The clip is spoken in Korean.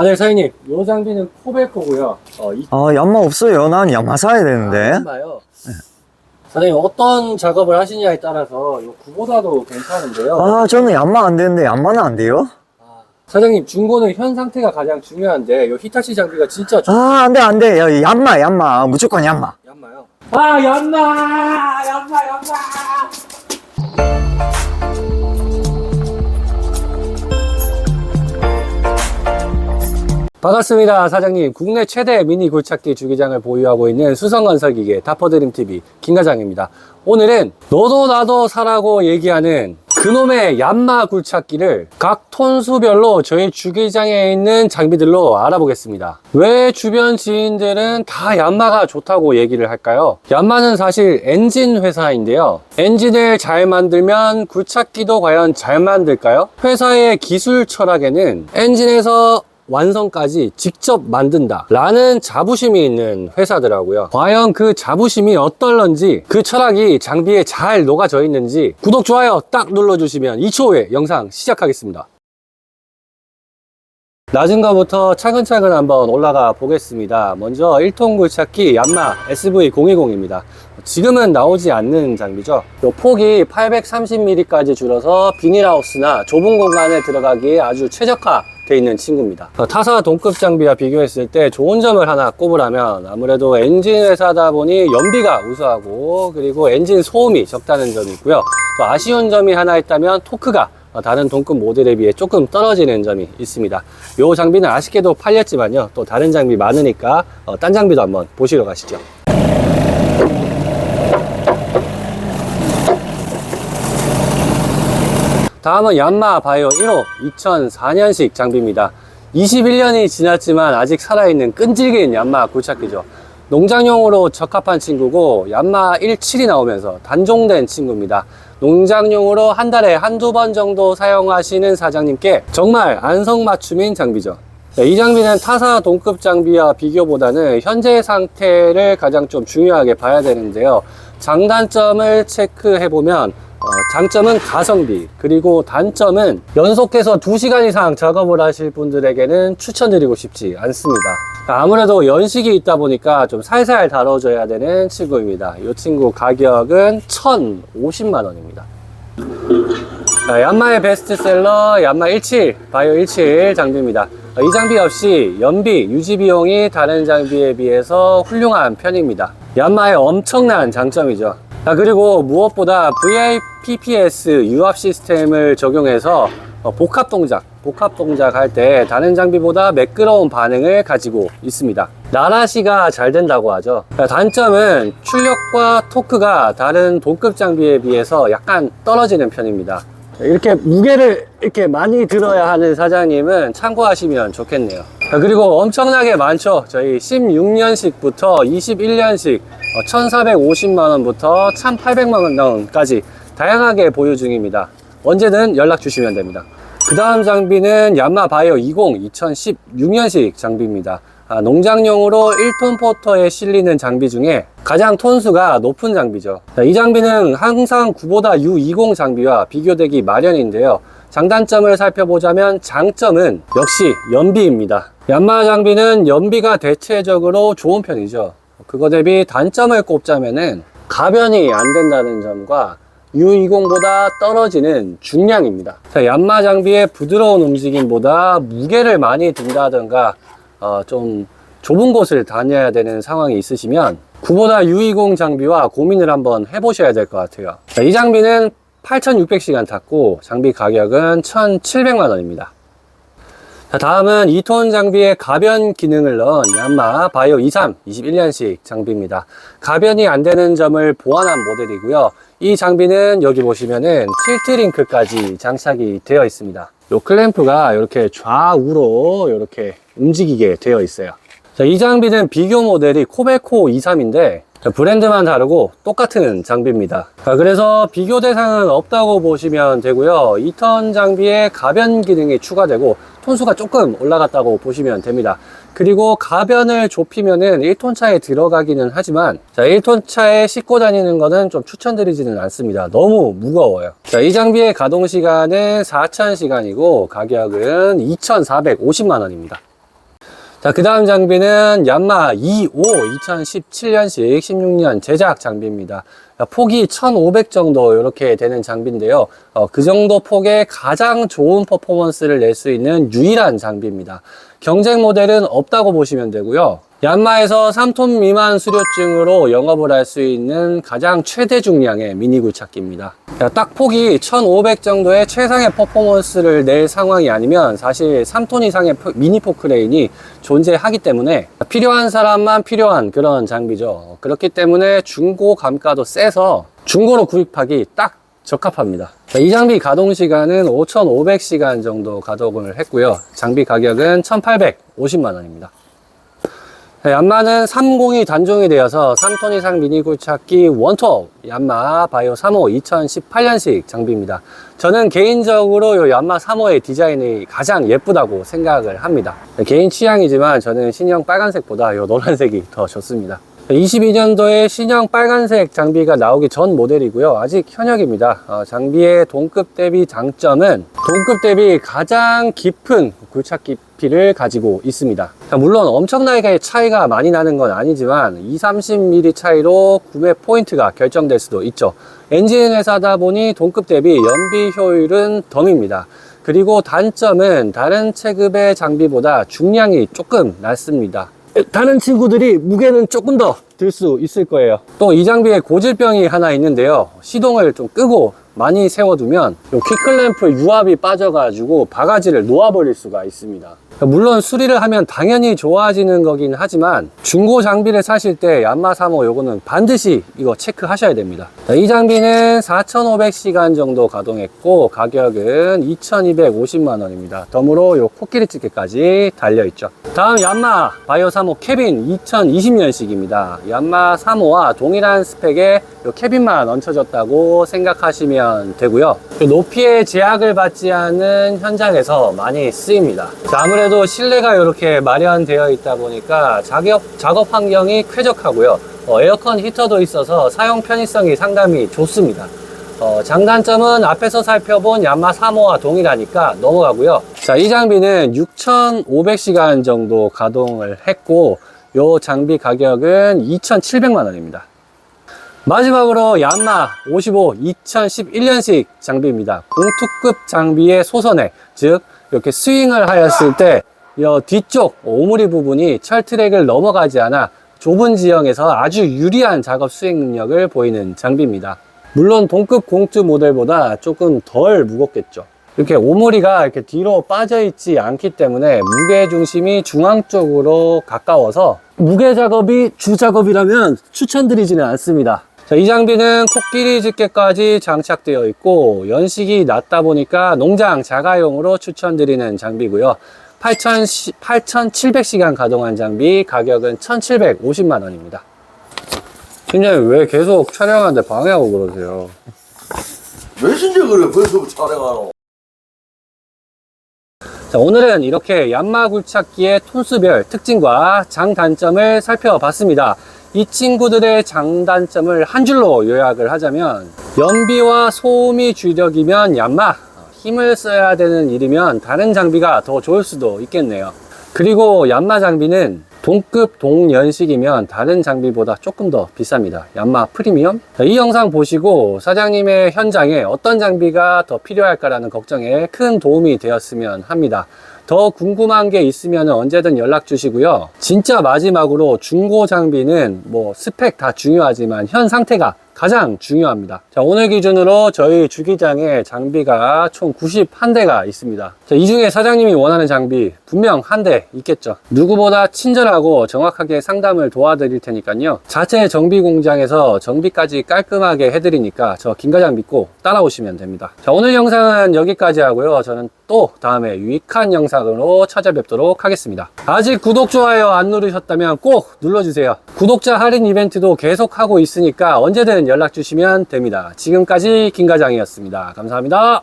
아, 네, 사장님. 요 장비는 코베코고요. 어, 이 아, 양마 없어요. 난 양마 사야 되는데. 양마요. 사장님, 어떤 작업을 하시냐에 따라서 요 구보다도 괜찮은데요. 아, 저는 양마 안 되는데 양마는 안 돼요? 아, 사장님, 중고는 현 상태가 가장 중요한데, 요 히타치 장비가 진짜 좋... 아, 안 돼, 안 돼. 야, 양마, 양마. 무조건 양마. 얀마요. 아, 얀마! 얀마, 얀마! 반갑습니다, 사장님. 국내 최대 미니 굴착기 주기장을 보유하고 있는 수성건설기계 다퍼드림TV 김과장입니다. 오늘은 너도 나도 사라고 얘기하는 그놈의 얀마 굴착기를 각 톤수별로 저희 주기장에 있는 장비들로 알아보겠습니다. 왜 주변 지인들은 다 얀마가 좋다고 얘기를 할까요? 얀마는 사실 엔진 회사인데요. 엔진을 잘 만들면 굴착기도 과연 잘 만들까요? 회사의 기술 철학에는 엔진에서 완성까지 직접 만든다. 라는 자부심이 있는 회사더라고요. 과연 그 자부심이 어떨런지 그 철학이 장비에 잘 녹아져 있는지 구독 좋아요 딱 눌러주시면 2초 후에 영상 시작하겠습니다. 낮은 거부터 차근차근 한번 올라가 보겠습니다. 먼저 1톤 굴착기 얀마 SV020입니다. 지금은 나오지 않는 장비죠. 요 폭이 830mm까지 줄어서 비닐하우스나 좁은 공간에 들어가기에 아주 최적화 돼 있는 친구입니다. 어, 타사 동급 장비와 비교했을 때 좋은 점을 하나 꼽으라면 아무래도 엔진 회사다 보니 연비가 우수하고 그리고 엔진 소음이 적다는 점이 있고요. 또 아쉬운 점이 하나 있다면 토크가 어, 다른 동급 모델에 비해 조금 떨어지는 점이 있습니다. 이 장비는 아쉽게도 팔렸지만요. 또 다른 장비 많으니까 어, 딴 장비도 한번 보시러 가시죠. 다음은 얀마 바이오 1호 2004년식 장비입니다. 21년이 지났지만 아직 살아있는 끈질긴 얀마 굴착기죠. 농장용으로 적합한 친구고 얀마 17이 나오면서 단종된 친구입니다. 농장용으로 한 달에 한두 번 정도 사용하시는 사장님께 정말 안성맞춤인 장비죠. 네, 이 장비는 타사 동급 장비와 비교보다는 현재 상태를 가장 좀 중요하게 봐야 되는데요. 장단점을 체크해보면 어, 장점은 가성비 그리고 단점은 연속해서 2시간 이상 작업을 하실 분들에게는 추천드리고 싶지 않습니다. 아무래도 연식이 있다 보니까 좀 살살 다뤄줘야 되는 친구입니다. 이 친구 가격은 1,050만 원입니다. 자, 얀마의 베스트셀러 얀마 17 바이오 17 장비입니다. 어, 이 장비 역시 연비 유지 비용이 다른 장비에 비해서 훌륭한 편입니다. 얀마의 엄청난 장점이죠 아, 그리고 무엇보다 VIPPS 유압 시스템을 적용해서 어, 복합 동작, 복합 동작 할 때 다른 장비보다 매끄러운 반응을 가지고 있습니다. 나라시가 잘 된다고 하죠. 아, 단점은 출력과 토크가 다른 동급 장비에 비해서 약간 떨어지는 편입니다. 이렇게 무게를 이렇게 많이 들어야 하는 사장님은 참고하시면 좋겠네요. 아, 그리고 엄청나게 많죠. 저희 16년식부터 21년식 1,450만원부터 1,800만원까지 다양하게 보유 중입니다. 언제든 연락 주시면 됩니다. 그 다음 장비는 얀마 바이오 20 2016년식 장비입니다. 아, 농장용으로 1톤 포터에 실리는 장비 중에 가장 톤수가 높은 장비죠. 자, 이 장비는 항상 9보다 U20 장비와 비교되기 마련인데요. 장단점을 살펴보자면 장점은 역시 연비입니다. 얀마 장비는 연비가 대체적으로 좋은 편이죠. 그거 대비 단점을 꼽자면은 가변이 안 된다는 점과 U20보다 떨어지는 중량입니다. 자, 얀마 장비의 부드러운 움직임보다 무게를 많이 든다던가 어, 좀 좁은 곳을 다녀야 되는 상황이 있으시면 9보다 U20 장비와 고민을 한번 해보셔야 될 것 같아요. 자, 이 장비는 8,600시간 탔고 장비 가격은 1,700만 원입니다. 자, 다음은 2톤 장비에 가변 기능을 넣은 얀마 바이오 23 21년식 장비입니다. 가변이 안 되는 점을 보완한 모델이고요. 이 장비는 여기 보시면은 틸트 링크까지 장착이 되어 있습니다. 요 클램프가 이렇게 좌우로 이렇게 움직이게 되어 있어요. 자, 이 장비는 비교 모델이 코베코 23인데 브랜드만 다르고 똑같은 장비입니다. 자, 그래서 비교 대상은 없다고 보시면 되고요. 2턴 장비에 가변 기능이 추가되고 톤수가 조금 올라갔다고 보시면 됩니다. 그리고 가변을 좁히면은 1톤 차에 들어가기는 하지만 자, 1톤 차에 싣고 다니는 거는 좀 추천드리지는 않습니다. 너무 무거워요. 자, 이 장비의 가동 시간은 4,000시간이고 가격은 2,450만 원입니다. 자, 그 다음 장비는 얀마 25 2017년식 16년 제작 장비입니다. 폭이 1500 정도 이렇게 되는 장비인데요. 어, 그 정도 폭에 가장 좋은 퍼포먼스를 낼 수 있는 유일한 장비입니다. 경쟁 모델은 없다고 보시면 되고요. 얀마에서 3톤 미만 수료증으로 영업을 할 수 있는 가장 최대 중량의 미니 굴착기입니다. 자, 딱 폭이 1500 정도의 최상의 퍼포먼스를 낼 상황이 아니면 사실 3톤 이상의 포- 미니 포크레인이 존재하기 때문에 필요한 사람만 필요한 그런 장비죠. 그렇기 때문에 중고 감가도 세서 중고로 구입하기 딱 적합합니다. 자, 이 장비 가동 시간은 5,500시간 정도 가동을 했고요. 장비 가격은 1,850만 원입니다. 네, 얀마는 30이 단종이 되어서 3톤 이상 미니 굴착기 원톱 얀마 바이오 3호 2018년식 장비입니다. 저는 개인적으로 이 얀마 3호의 디자인이 가장 예쁘다고 생각을 합니다. 네, 개인 취향이지만 저는 신형 빨간색보다 이 노란색이 더 좋습니다. 22년도에 신형 빨간색 장비가 나오기 전 모델이고요. 아직 현역입니다. 어, 장비의 동급 대비 장점은 동급 대비 가장 깊은 굴착 깊이를 가지고 있습니다. 자, 물론 엄청나게 차이가 많이 나는 건 아니지만 2, 30mm 차이로 구매 포인트가 결정될 수도 있죠. 엔진 회사다 보니 동급 대비 연비 효율은 덤입니다. 그리고 단점은 다른 체급의 장비보다 중량이 조금 낮습니다. 다른 친구들이 무게는 조금 더 들 수 있을 거예요. 또 이 장비에 고질병이 하나 있는데요. 시동을 좀 끄고 많이 세워두면 요 퀵클램프 유압이 빠져가지고 바가지를 놓아버릴 수가 있습니다. 물론 수리를 하면 당연히 좋아지는 거긴 하지만 중고 장비를 사실 때 얀마 3호 요거는 반드시 이거 체크하셔야 됩니다. 자, 이 장비는 4,500시간 정도 가동했고 가격은 2,250만 원입니다. 덤으로 요 코끼리 찌개까지 달려있죠. 다음 얀마 바이오 3호 캐빈 2020년식입니다. 얀마 3호와 동일한 스펙에 요 캐빈만 얹혀졌다고 생각하시면 되고요. 요 높이의 제약을 받지 않은 현장에서 많이 쓰입니다. 자, 아무래도 실내가 이렇게 마련되어 있다 보니까 작업, 작업 환경이 쾌적하고요. 어, 에어컨 히터도 있어서 사용 편의성이 상당히 좋습니다. 어, 장단점은 앞에서 살펴본 얀마 3호와 동일하니까 넘어가고요. 자, 이 장비는 6,500시간 정도 가동을 했고, 요 장비 가격은 2,700만 원입니다. 마지막으로 얀마 55 2011년식 장비입니다. 공투급 장비의 소선에, 즉 이렇게 스윙을 하였을 때 이 뒤쪽 오므리 부분이 철트랙을 넘어가지 않아 좁은 지형에서 아주 유리한 작업 수행 능력을 보이는 장비입니다. 물론 동급 공투 모델보다 조금 덜 무겁겠죠. 이렇게 오므리가 이렇게 뒤로 빠져 있지 않기 때문에 무게 중심이 중앙 쪽으로 가까워서 무게 작업이 주 작업이라면 추천드리지는 않습니다. 자, 이 장비는 코끼리 집게까지 장착되어 있고 연식이 낮다 보니까 농장 자가용으로 추천드리는 장비고요. 8,700시간 가동한 장비 가격은 1,750만 원입니다. 팀장님 왜 계속 촬영하는데 방해하고 그러세요? 왜 진짜 그래? 벌써 촬영하노? 자, 오늘은 이렇게 얀마 굴착기의 톤수별 특징과 장단점을 살펴봤습니다. 이 친구들의 장단점을 한 줄로 요약을 하자면 연비와 소음이 주력이면 얀마 힘을 써야 되는 일이면 다른 장비가 더 좋을 수도 있겠네요. 그리고 얀마 장비는 동급 동연식이면 다른 장비보다 조금 더 비쌉니다. 얀마 프리미엄. 자, 이 영상 보시고 사장님의 현장에 어떤 장비가 더 필요할까라는 걱정에 큰 도움이 되었으면 합니다. 더 궁금한 게 있으면 언제든 연락 주시고요. 진짜 마지막으로 중고 장비는 뭐 스펙 다 중요하지만 현 상태가 가장 중요합니다. 자, 오늘 기준으로 저희 주기장에 장비가 총 91대가 있습니다. 자, 이 중에 사장님이 원하는 장비 분명 한 대 있겠죠. 누구보다 친절하고 정확하게 상담을 도와드릴 테니까요. 자체 정비 공장에서 정비까지 깔끔하게 해드리니까 저 김과장 믿고 따라오시면 됩니다. 자, 오늘 영상은 여기까지 하고요. 저는 또 다음에 유익한 영상으로 찾아뵙도록 하겠습니다. 아직 구독, 좋아요 안 누르셨다면 꼭 눌러주세요. 구독자 할인 이벤트도 계속하고 있으니까 언제든 연락 주시면 됩니다. 지금까지 김과장이었습니다. 감사합니다.